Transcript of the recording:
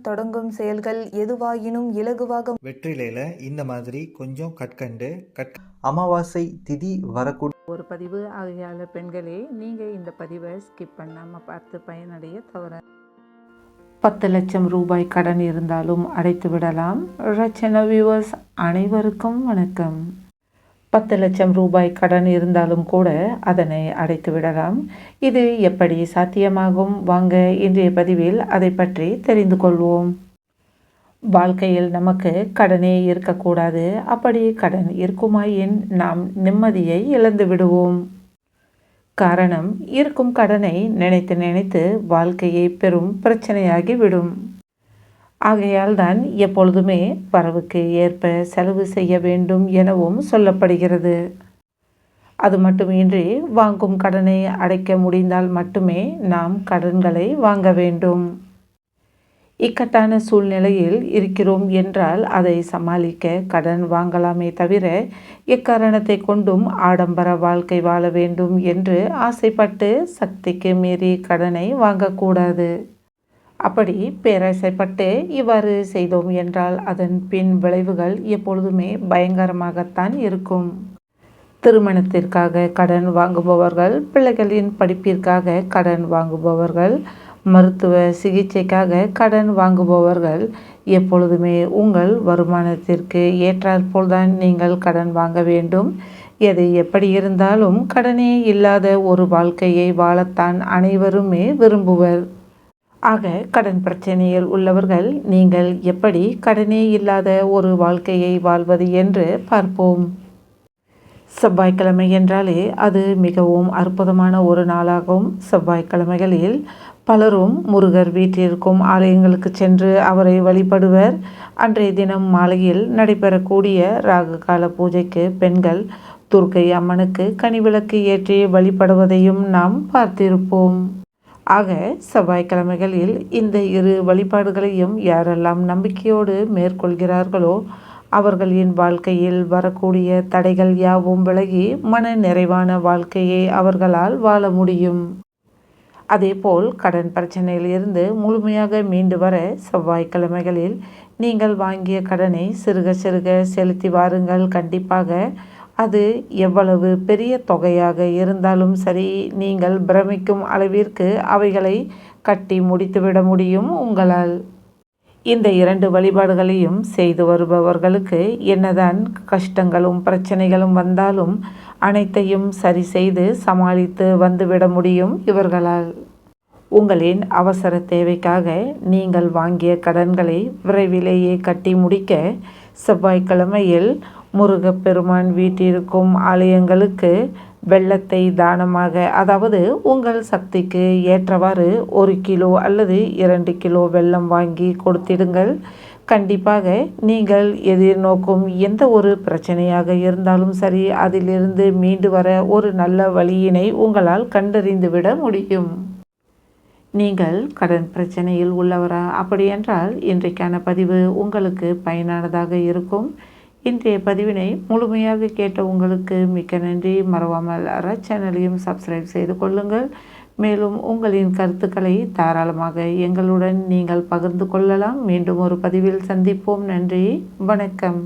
தொடங்கும் செயல்கள் எதுவாயினும் இலகுவாக வெற்றிலையில் இந்த மாதிரி கொஞ்சம் கற்கண்டு கற் அமாவாசை திதி வரக்கூடிய ஒரு பதிவு ஆகையால் பெண்களே நீங்கள் இந்த பதிவை ஸ்கிப் பண்ணாமல் பார்த்து பயனடைய தவற. பத்து லட்சம் ரூபாய் கடன் இருந்தாலும் அடைத்து விடலாம். ரச்சனா வியூவர்ஸ் அனைவருக்கும் வணக்கம். பத்து லட்சம் ரூபாய் கடன் இருந்தாலும் கூட அதனை அடைத்து விடலாம். இது எப்படி சாத்தியமாகும்? வாங்க இன்றைய பதிவில் அதை பற்றி தெரிந்து கொள்வோம். வாழ்க்கையில் நமக்கு கடனே இருக்கக்கூடாது. அப்படி கடன் இருக்குமாயின் நாம் நிம்மதியை இழந்து விடுவோம். காரணம் இருக்கும் கடனை நினைத்து நினைத்து வாழ்க்கையை பெரும் பிரச்சனையாகி விடும் ஆகையால் தான் எப்பொழுதுமே வரவுக்கு ஏற்ப செலவு செய்ய வேண்டும் எனவும் சொல்லப்படுகிறது. அது மட்டுமின்றி வாங்கும் கடனை அடைக்க முடிந்தால் மட்டுமே நாம் கடன்களை வாங்க வேண்டும். இக்கட்டான சூழ்நிலையில் இருக்கிறோம் என்றால் அதை சமாளிக்க கடன் வாங்கலாமே தவிர எக்காரணத்தை கொண்டும் ஆடம்பர வாழ்க்கை வாழ வேண்டும் என்று ஆசைப்பட்டு சக்திக்கு மீறி கடனை வாங்கக்கூடாது. அப்படி பேராசைப்பட்டு இவ்வாறு செய்தோம் என்றால் அதன் பின் விளைவுகள் எப்பொழுதுமே பயங்கரமாகத்தான் இருக்கும். திருமணத்திற்காக கடன் வாங்குபவர்கள் பிள்ளைகளின் படிப்பிற்காக கடன் வாங்குபவர்கள் மருத்துவ சிகிச்சைக்காக கடன் வாங்குபவர்கள் எப்பொழுதுமே உங்கள் வருமானத்திற்கு ஏற்றாற்போல்தான் நீங்கள் கடன் வாங்க வேண்டும். எது எப்படி இருந்தாலும் கடனே இல்லாத ஒரு வாழ்க்கையை வாழத்தான் அனைவருமே விரும்புவர். ஆக கடன் பிரச்சனையில் உள்ளவர்கள் நீங்கள் எப்படி கடனே இல்லாத ஒரு வாழ்க்கையை வாழ்வது என்று பார்ப்போம். செவ்வாய்க்கிழமை என்றாலே அது மிகவும் அற்புதமான ஒரு நாளாகும். செவ்வாய்க்கிழமைகளில் பலரும் முருகர் வீட்டிற்கும் ஆலயங்களுக்கு சென்று அவரை வழிபடுவர். அன்றைய தினம் மாலையில் நடைபெறக்கூடிய ராகு கால பூஜைக்கு பெண்கள் துர்க்கை அம்மனுக்கு கனிவிளக்கு ஏற்றி வழிபடுவதையும் நாம் பார்த்திருப்போம். ஆக செவ்வாய்க்கிழமைகளில் இந்த இரு வழிபாடுகளையும் யாரெல்லாம் நம்பிக்கையோடு மேற்கொள்கிறார்களோ அவர்களின் வாழ்க்கையில் வரக்கூடிய தடைகள் யாவும் விலகி மன நிறைவான வாழ்க்கையை அவர்களால் வாழ முடியும். அதேபோல் கடன் பிரச்சனையிலிருந்து முழுமையாக மீண்டு வர செவ்வாய்க்கிழமைகளில் நீங்கள் வாங்கிய கடனை சிறுக சிறுக செலுத்தி வாருங்கள். கண்டிப்பாக அது எவ்வளவு பெரிய தொகையாக இருந்தாலும் சரி நீங்கள் பிரமிக்கும் அளவிற்கு அவைகளை கட்டி முடித்துவிட முடியும் உங்களால். இந்த இரண்டு வழிபாடுகளையும் செய்து வருபவர்களுக்கு என்னதான் கஷ்டங்களும் பிரச்சனைகளும் வந்தாலும் அனைத்தையும் சரி செய்து சமாளித்து வந்துவிட முடியும் இவர்களால். உங்களின் அவசர தேவைக்காக நீங்கள் வாங்கிய கடன்களை விரைவிலேயே கட்டி முடிக்க செவ்வாய்க்கிழமையில் முருகப்பெருமான் வீட்டிற்கும் ஆலயங்களுக்கு வெள்ளத்தை தானமாக அதாவது உங்கள் சக்திக்கு ஏற்றவாறு ஒரு கிலோ அல்லது இரண்டு கிலோ வெள்ளம் வாங்கி கொடுத்திடுங்கள். கண்டிப்பாக நீங்கள் எதிர்நோக்கும் எந்த ஒரு பிரச்சனையாக இருந்தாலும் சரி அதிலிருந்து மீண்டு வர ஒரு நல்ல வழியினை உங்களால் கண்டறிந்துவிட முடியும். நீங்கள் கடன் பிரச்சனையில் உள்ளவரா? அப்படியென்றால் இன்றைக்கான பதிவு உங்களுக்கு பயனானதாக இருக்கும். இன்றைய பதிவினை முழுமையாக கேட்ட உங்களுக்கு மிக்க நன்றி. மறவாமல் அற சேனலையும் சப்ஸ்கிரைப் செய்து கொள்ளுங்கள். மேலும் உங்களின் கருத்துக்களை தாராளமாக எங்களுடன் நீங்கள் பகிர்ந்து கொள்ளலாம். மீண்டும் ஒரு பதிவில் சந்திப்போம். நன்றி. வணக்கம்.